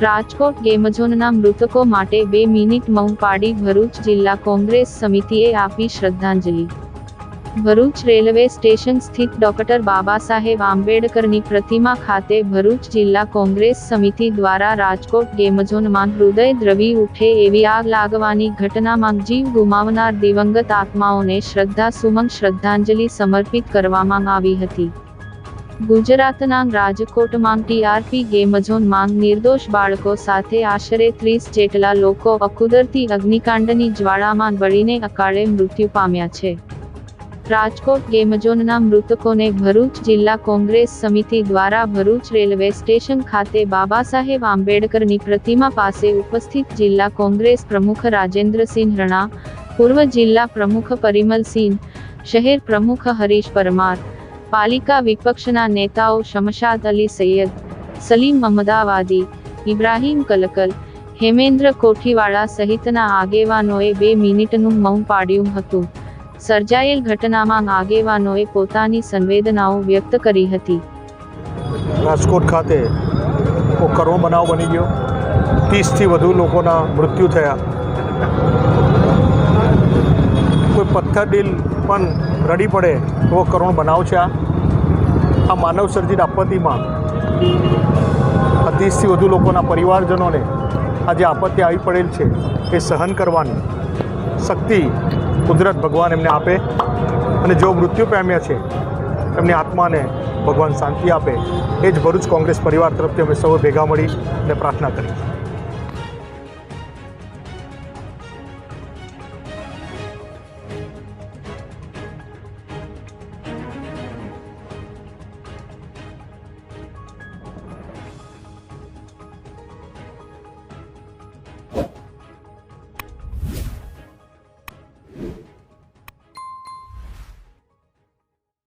રાજકોટ ગેમઝોનના મૃતકો માટે બે મિનિટ મૌન પાડી ભરૂચ જિલ્લા કોંગ્રેસ સમિતિએ આપી શ્રદ્ધાંજલિ. ભરૂચ રેલવે સ્ટેશન સ્થિત ડોક્ટર બાબા સાહેબ આંબેડકરની પ્રતિમા ખાતે ભરૂચ જિલ્લા કોંગ્રેસ સમિતિ દ્વારા રાજકોટ ગેમઝોનમાં હૃદય દ્રવી ઉઠે એવી આગ લાગવાની ઘટનામાં જીવ ગુમાવનાર દિવંગત આત્માઓને શ્રદ્ધા સુમન શ્રદ્ધાંજલિ સમર્પિત કરવામાં આવી હતી. ગુજરાતના રાજકોટમાં ટીઆરપી ગેમ ઝોનમાં નિર્દોષ બાળકો સાથે આશરે ત્રીસ જેટલા લોકો અકુદરતી અગ્નિકાંડની જ્વાળામાં બળીને અકાળે મૃત્યુ પામ્યા છે. રાજકોટ ગેમઝોનના મૃતકોને ભરૂચ જિલ્લા કોંગ્રેસ સમિતિ દ્વારા ભરૂચ રેલવે સ્ટેશન ખાતે બાબા સાહેબ આંબેડકરની પ્રતિમા પાસે ઉપસ્થિત જિલ્લા કોંગ્રેસ પ્રમુખ રાજેન્દ્રસિંહ રણા, પૂર્વ જિલ્લા પ્રમુખ પરિમલસિંહ, શહેર પ્રમુખ હરીશ પરમાર પાલિકા વિપક્ષના નેતાઓ શમશાદ અલી સૈયદ, સલીમ અમદાવાદી ઇબ્રાહીમ કલકલ, હેમેન્દ્ર કોઠીવાળા સહિતના આગેવાનોએ બે મિનિટનું મૌન પાડ્યું હતું. સર્જાયેલ ઘટનામાં આગેવાનોએ પોતાની સંવેદનાઓ વ્યક્ત કરી હતી. રાજકોટ ખાતે બહુ બનાવ બની ગયો. ત્રીસથી વધુ લોકોના મૃત્યુ થયા. કોઈ પથ્થર ડીલ પણ રડી પડે એવો કરુણ બનાવ છે આ. આ માનવ સર્જિત આપત્તિમાં આ વધુ લોકોના પરિવારજનોને આ જે આપત્તિ આવી પડેલ છે એ સહન કરવાની શક્તિ કુદરત ભગવાન એમને આપે અને જેઓ મૃત્યુ પામ્યા છે, એમની આત્માને ભગવાન શાંતિ આપે. એ જ ભરૂચ કોંગ્રેસ પરિવાર તરફથી અમે સૌ ભેગા મળી અને પ્રાર્થના કરી.